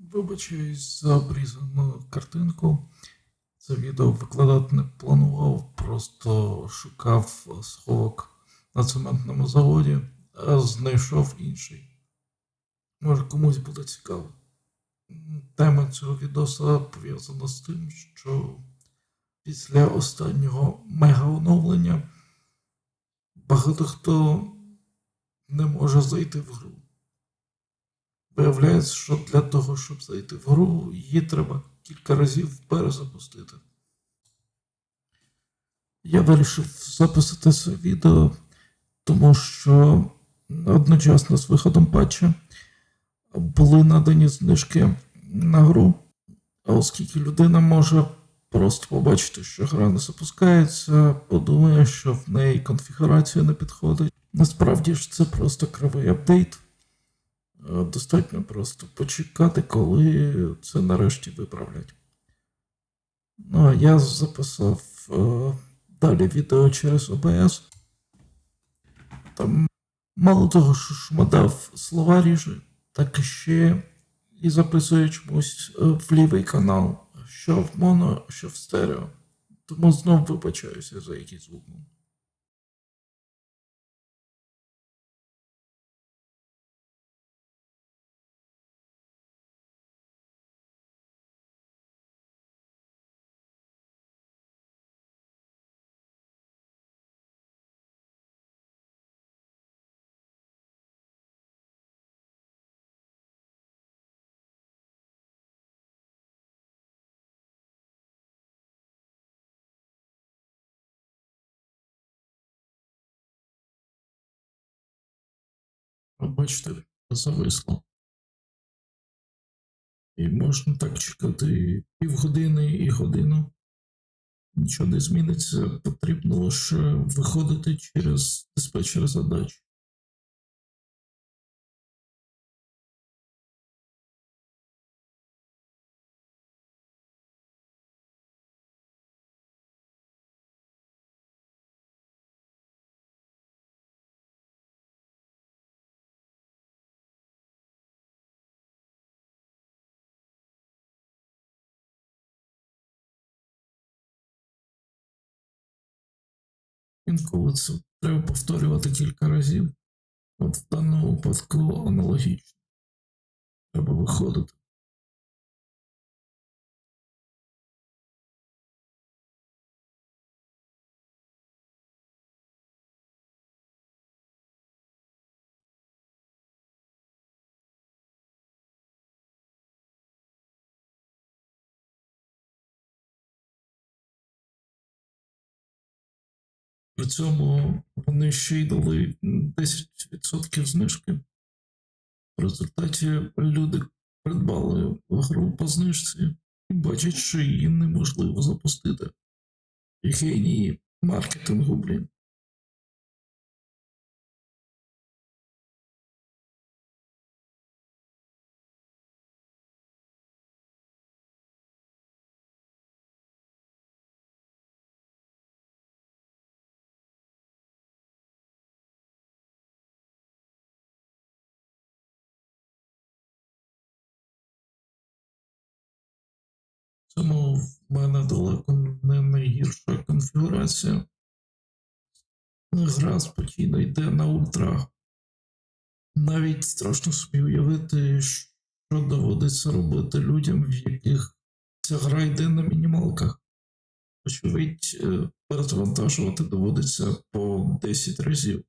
Вибачаюсь за обрізану картинку. Це відео викладати не планував, просто шукав сховок на цементному заводі, а знайшов інший. Може комусь буде цікаво. Тема цього відоса пов'язана з тим, що після останнього мега-оновлення багато хто не може зайти в гру. Виявляється, що для того, щоб зайти в гру, її треба кілька разів перезапустити. Я вирішив записати це відео, тому що одночасно з виходом патча були надані знижки на гру, оскільки людина може просто побачити, що гра не запускається, подумає, що в неї конфігурація не підходить. Насправді ж це просто кривий апдейт. Е, Достатньо просто почекати, коли це нарешті виправлять. Ну, а я записав е, далі відео через OBS. Там мало того, що шмадав слова ріже, так ще і записує чомусь е, в лівий канал, що в моно, що в стерео. Тому знов вибачаюся за якийсь звук. Бачите, зависло. І можна так чекати півгодини і годину. Нічого не зміниться, потрібно лише виходити через диспетчер задач. Інколи це треба повторювати кілька разів. От в даному випадку аналогічно. Треба виходити. При цьому вони ще й дали 10% знижки. В результаті люди придбали гру по знижці і бачать, що її неможливо запустити. Генії маркетингу, блін. Тому в мене далеко не найгірша конфігурація. Гра спокійно йде на ультрах. Навіть страшно собі уявити, що доводиться робити людям, в яких ця гра йде на мінімалках. Очевидь, е, перезавантажувати доводиться по 10 разів.